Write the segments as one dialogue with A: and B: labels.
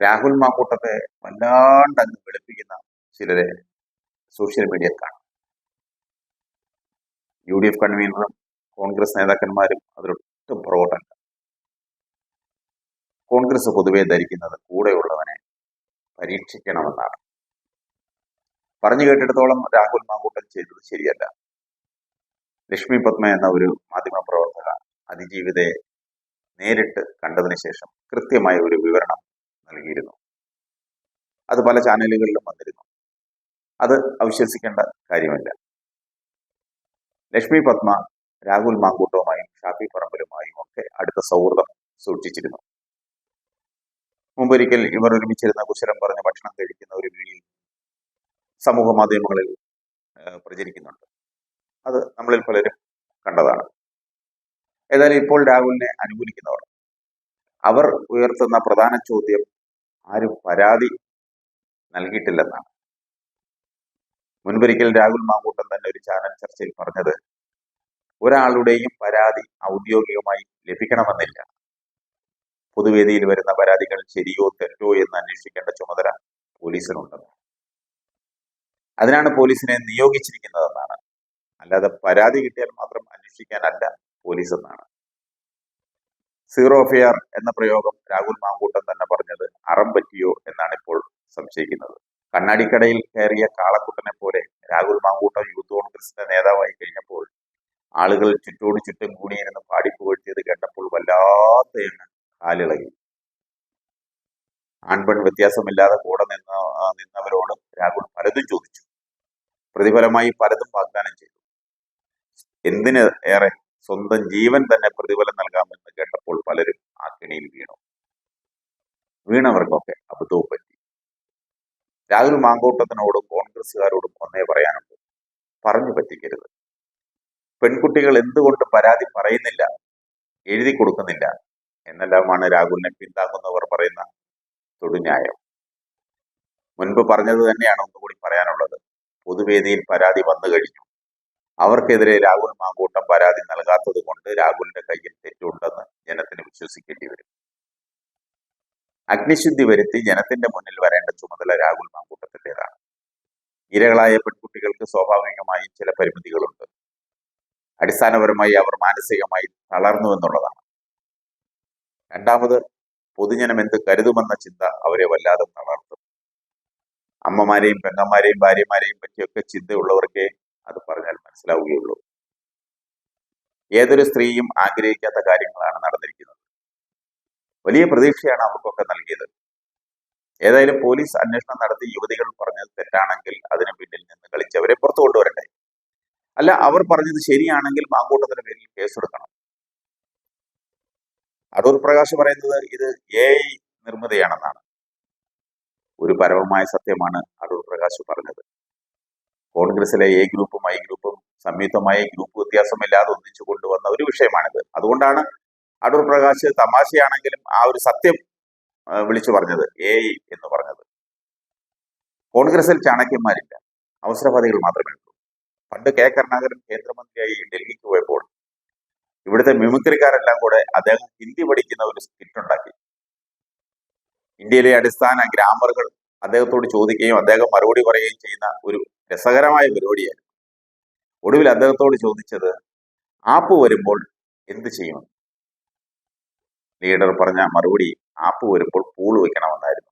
A: രാഹുൽ മാക്കൂട്ടത്തെ വല്ലാണ്ട് അങ്ങ് വെളുപ്പിക്കുന്ന ചിലരെ സോഷ്യൽ മീഡിയ കാണാം യു ഡി എഫ് കൺവീനറും കോൺഗ്രസ് നേതാക്കന്മാരും അതിലൊട്ടും പുറകോട്ടല്ല. കോൺഗ്രസ് പൊതുവെ ധരിക്കുന്നത് കൂടെയുള്ളവനെ പരീക്ഷിക്കണമെന്നാണ്. പറഞ്ഞു കേട്ടിടത്തോളം രാഹുൽ മാങ്കൂട്ടൻ ചെയ്തത് ശരിയല്ല. ലക്ഷ്മി പത്മ എന്ന ഒരു മാധ്യമ പ്രവർത്തക അതിജീവിതയെ നേരിട്ട് കണ്ടതിന് ശേഷം കൃത്യമായ ഒരു വിവരണം നൽകിയിരുന്നു. അത് പല ചാനലുകളിലും വന്നിരുന്നു. അത് അവിശ്വസിക്കേണ്ട കാര്യമില്ല. ലക്ഷ്മി പത്മ രാഹുൽ മാങ്കൂട്ടവുമായും ഷാഫി പറമ്പലുമായും ഒക്കെ അടുത്ത സൗഹൃദം സൂക്ഷിച്ചിരുന്നു. മുമ്പൊരിക്കൽ ഇവർ ഒരുമിച്ചിരുന്ന കുശലം പറഞ്ഞ് ഭക്ഷണം കഴിക്കുന്ന ഒരു വീഡിയോ സമൂഹ മാധ്യമങ്ങളിൽ പ്രചരിക്കുന്നുണ്ട്. അത് നമ്മളിൽ പലരും കണ്ടതാണ്. ഏതായാലും ഇപ്പോൾ രാഹുലിനെ അനുകൂലിക്കുന്നവർ അവർ ഉയർത്തുന്ന പ്രധാന ചോദ്യം ആരും പരാതി നൽകിയിട്ടില്ലെന്നാണ്. മുൻപൊരിക്കൽ രാഹുൽ മാങ്കൂട്ടൻ തന്നെ ഒരു ചാനൽ ചർച്ചയിൽ പറഞ്ഞത് ഒരാളുടെയും പരാതി ഔദ്യോഗികമായി ലഭിക്കണമെന്നില്ല. പൊതുവേദിയിൽ വരുന്ന പരാതികൾ ശരിയോ തെറ്റോ എന്ന് അന്വേഷിക്കേണ്ട ചുമതല പോലീസിനുണ്ടെന്ന് അതിനാണ് പോലീസിനെ നിയോഗിച്ചിരിക്കുന്നതെന്നാണ്. അല്ലാതെ പരാതി കിട്ടിയാൽ മാത്രം അന്വേഷിക്കാനല്ല പോലീസ് എന്നാണ്. സീറോ ഫെയർ എന്ന പ്രയോഗം രാഹുൽ മാങ്കൂട്ടൻ തന്നെ പറഞ്ഞത് അറം പറ്റിയോ എന്നാണ് ഇപ്പോൾ സംശയിക്കുന്നത്. കണ്ണാടിക്കടയിൽ കയറിയ കാളക്കുട്ടനെ പോലെ രാഹുൽ മാങ്കൂട്ടം യൂത്ത് കോൺഗ്രസിന്റെ നേതാവായി കഴിഞ്ഞപ്പോൾ ആളുകൾ ചുറ്റോട് ചുറ്റും കൂടിയിരുന്ന് പാടിപ്പുകഴ്ത്തിയത് കേട്ടപ്പോൾ വല്ലാത്ത കാലിളകി. ആൺപെൺ വ്യത്യാസമില്ലാതെ കൂടെ നിന്ന നിന്നവരോട് രാഹുൽ പലതും ചോദിച്ചു. പ്രതിഫലമായി പലതും വാഗ്ദാനം ചെയ്തു. എന്തിന് ഏറെ സ്വന്തം ജീവൻ തന്നെ പ്രതിഫലം നൽകാമെന്ന് കേട്ടപ്പോൾ പലരും ആ വീണു. വീണവർക്കൊക്കെ അബദ്ധവും പറ്റി. രാഹുൽ മാങ്കോട്ടത്തിനോടും കോൺഗ്രസ്സുകാരോടും ഒന്നേ പറയാനുണ്ട് പറഞ്ഞു പറ്റിക്കരുത്. പെൺകുട്ടികൾ എന്തുകൊണ്ട് പരാതി പറയുന്നില്ല എഴുതി കൊടുക്കുന്നില്ല എന്നെല്ലാമാണ് രാഹുലിനെ പിന്താങ്ങുന്നവർ പറയുന്ന തൊടുന്യായം. മുൻപ് പറഞ്ഞത് തന്നെയാണ് ഒന്നുകൂടി പറയാനുള്ളത്. പൊതുവേദിയിൽ പരാതി വന്നു കഴിഞ്ഞു. അവർക്കെതിരെ രാഹുൽ മാങ്കൂട്ടം പരാതി നൽകാത്തത് കൊണ്ട് രാഹുലിന്റെ കയ്യിൽ തെറ്റുണ്ടെന്ന് ജനത്തിന് വിശ്വസിക്കേണ്ടി വരും. അഗ്നിശുദ്ധി വരുത്തി ജനത്തിന്റെ മുന്നിൽ വരേണ്ട ചുമതല രാഹുൽ മാങ്കൂട്ടത്തിന്റെതാണ് ഇരകളായ പെൺകുട്ടികൾക്ക് സ്വാഭാവികമായും ചില പരിമിതികളുണ്ട്. അടിസ്ഥാനപരമായി അവർ മാനസികമായി തളർന്നു എന്നുള്ളതാണ്. രണ്ടാമത് പൊതുജനം എന്ത് കരുതുമെന്ന ചിന്ത അവരെ വല്ലാതെ തളർത്തും. അമ്മമാരെയും പെങ്ങന്മാരെയും ഭാര്യമാരെയും പറ്റിയൊക്കെ ചിന്തയുള്ളവർക്കേ അത് പറഞ്ഞാൽ മനസ്സിലാവുകയുള്ളൂ. ഏതൊരു സ്ത്രീയും ആഗ്രഹിക്കാത്ത കാര്യങ്ങളാണ് നടന്നിരിക്കുന്നത്. വലിയ പ്രതീക്ഷയാണ് അവർക്കൊക്കെ നൽകിയത്. ഏതായാലും പോലീസ് അന്വേഷണം നടത്തി യുവതികൾ പറഞ്ഞത് തെറ്റാണെങ്കിൽ അതിന് പിന്നിൽ നിന്ന് കളിച്ചവരെ പുറത്തു കൊണ്ടുവരട്ടെ. അല്ല അവർ പറഞ്ഞത് ശരിയാണെങ്കിൽ മാങ്കൂട്ടത്തിന്റെ പേരിൽ കേസെടുക്കണം. അടൂർ പ്രകാശ് പറയുന്നത് ഇത് എ ഐ നിർമ്മിതയാണെന്നാണ്. ഒരു പരമമായ സത്യമാണ് അടൂർ പ്രകാശ് പറഞ്ഞത്. കോൺഗ്രസിലെ എ ഗ്രൂപ്പും ഐ ഗ്രൂപ്പും സംയുക്തമായ ഗ്രൂപ്പ് വ്യത്യാസമില്ലാതെ ഒന്നിച്ചു കൊണ്ടുവന്ന ഒരു വിഷയമാണിത്. അതുകൊണ്ടാണ് അടൂർ പ്രകാശ് തമാശയാണെങ്കിലും ആ ഒരു സത്യം വിളിച്ചു പറഞ്ഞത്. എ എന്ന് പറഞ്ഞത്. കോൺഗ്രസിൽ ചാണക്യന്മാരില്ല. അവസരവാദികൾ മാത്രമേ ഉള്ളൂ. പണ്ട് കെ കരുണാകരൻ കേന്ദ്രമന്ത്രിയായി ഡൽഹിക്ക് പോയപ്പോൾ ഇവിടുത്തെ മിമിക്രിക്കാരെല്ലാം കൂടെ അദ്ദേഹം ഹിന്ദി പഠിക്കുന്ന ഒരു സ്കിറ്റ് ഉണ്ടാക്കി ഇന്ത്യയിലെ അടിസ്ഥാന ഗ്രാമറുകൾ അദ്ദേഹത്തോട് ചോദിക്കുകയും അദ്ദേഹം മറുപടി പറയുകയും ചെയ്യുന്ന ഒരു രസകരമായ പരിപാടിയായിരുന്നു. ഒടുവിൽ അദ്ദേഹത്തോട് ചോദിച്ചത് ആപ്പ് വരുമ്പോൾ എന്ത് ചെയ്യണം? ലീഡർ പറഞ്ഞ മറുപടി ആപ്പ് വരുമ്പോൾ പൂൾ വെക്കണമെന്നായിരുന്നു.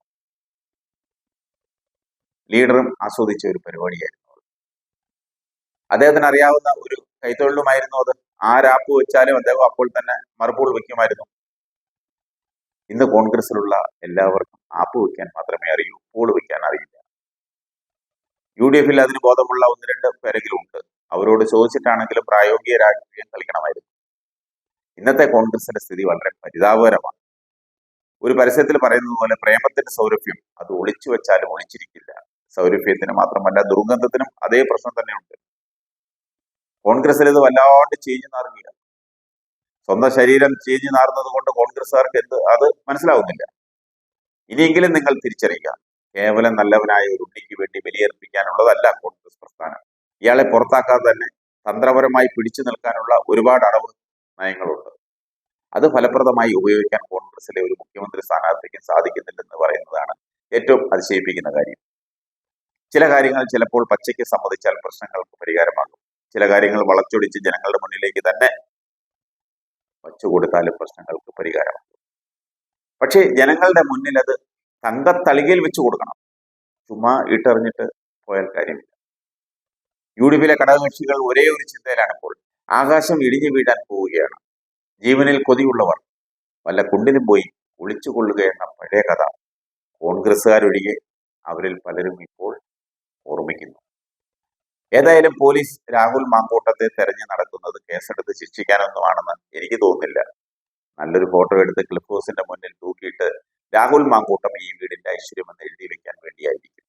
A: ലീഡറും ആസ്വദിച്ച ഒരു പരിപാടിയായിരുന്നു. അദ്ദേഹത്തിന് അറിയാവുന്ന ഒരു കൈത്തൊഴിലുമായിരുന്നു അത്. ആരാപ്പ് വെച്ചാലും അദ്ദേഹം അപ്പോൾ തന്നെ മറുപൂൾ വെക്കുമായിരുന്നു. ഇന്ന് കോൺഗ്രസിലുള്ള എല്ലാവർക്കും ആപ്പ് വെക്കാൻ മാത്രമേ അറിയൂ പൂൾ വെക്കാൻ അറിയില്ല. യു ഡി എഫിൽ അതിന് ബോധമുള്ള ഒന്ന് രണ്ട് പേരെങ്കിലും ഉണ്ട് അവരോട് ചോദിച്ചിട്ടാണെങ്കിലും പ്രായോഗിക രാഷ്ട്രീയം കളിക്കണമായിരുന്നു. ഇന്നത്തെ കോൺഗ്രസിന്റെ സ്ഥിതി വളരെ പരിതാപകരമാണ്. ഒരു പരസ്യത്തിൽ പറയുന്നത് പോലെ പ്രേമത്തിന്റെ സൗരഭ്യം അത് ഒളിച്ചു വെച്ചാലും ഒളിച്ചിരിക്കില്ല. സൗരഭ്യത്തിന് മാത്രമല്ല ദുർഗന്ധത്തിനും അതേ പ്രശ്നം തന്നെയുണ്ട്. കോൺഗ്രസിൽ ഇത് വല്ലാണ്ട് ചേഞ്ച് നാറുകയില്ല സ്വന്തം ശരീരം ചേഞ്ച് നാറുന്നത് കൊണ്ട് കോൺഗ്രസ്സുകാർക്ക് എന്ത് അത് മനസ്സിലാവുന്നില്ല. ഇനിയെങ്കിലും നിങ്ങൾ തിരിച്ചറിയുക. കേവലം നല്ലവനായ ഒരു ഉണ്ണിക്ക് വേണ്ടി ബലിയർപ്പിക്കാനുള്ളതല്ല കോൺഗ്രസ് പ്രസ്ഥാനം. ഇയാളെ പുറത്താക്കാതെ തന്നെ തന്ത്രപരമായി പിടിച്ചു നിൽക്കാനുള്ള ഒരുപാട് അടവ് നയങ്ങളുണ്ട്. അത് ഫലപ്രദമായി ഉപയോഗിക്കാൻ കോൺഗ്രസിലെ ഒരു മുഖ്യമന്ത്രി സ്ഥാനാർത്ഥിക്കും സാധിക്കുന്നില്ലെന്ന് പറയുന്നതാണ് ഏറ്റവും അതിശയിപ്പിക്കുന്ന കാര്യം. ചില കാര്യങ്ങൾ ചിലപ്പോൾ പച്ചയ്ക്ക് സമ്മതിച്ചാൽ പ്രശ്നങ്ങൾക്ക് പരിഹാരമാകും. ചില കാര്യങ്ങൾ വളച്ചൊടിച്ച് ജനങ്ങളുടെ മുന്നിലേക്ക് തന്നെ വച്ചുകൊടുത്താലും പ്രശ്നങ്ങൾക്ക് പരിഹാരമാകും. പക്ഷേ ജനങ്ങളുടെ മുന്നിൽ അത് തങ്കത്തളികയിൽ വെച്ച് കൊടുക്കണം. ചുമ്മാ ഇട്ടെറിഞ്ഞിട്ട് പോയാൽ കാര്യമില്ല. യു ഡി പിയിലെ ഘടകകക്ഷികൾ ഒരേ ഒരു ചിന്തയിലാണ് ഇപ്പോൾ. ആകാശം ഇടിഞ്ഞു വീഴാൻ പോവുകയാണ്. ജീവനിൽ കൊതിയുള്ളവർ. വല്ല കുണ്ടിനും പോയി ഒളിച്ചുകൊള്ളുക എന്ന പഴയ കഥ കോൺഗ്രസ്സുകാരൊഴികെ അവരിൽ പലരും ഇപ്പോൾ ഓർമ്മിക്കുന്നു. ഏതായാലും പോലീസ് രാഹുൽ മാങ്കോട്ടത്തെ തെരഞ്ഞു നടക്കുന്നത് കേസെടുത്ത് ശിക്ഷിക്കാനൊന്നുമാണെന്ന് എനിക്ക് തോന്നുന്നില്ല. നല്ലൊരു ഫോട്ടോ എടുത്ത് ക്ലിഫ് ഹൗസിന്റെ മുന്നിൽ തൂക്കിയിട്ട് രാഹുൽ മാങ്കൂട്ടം ഈ വീടിന്റെ ഐശ്വര്യം എന്ന് എഴുതി വെക്കാൻ വേണ്ടിയായിരിക്കും.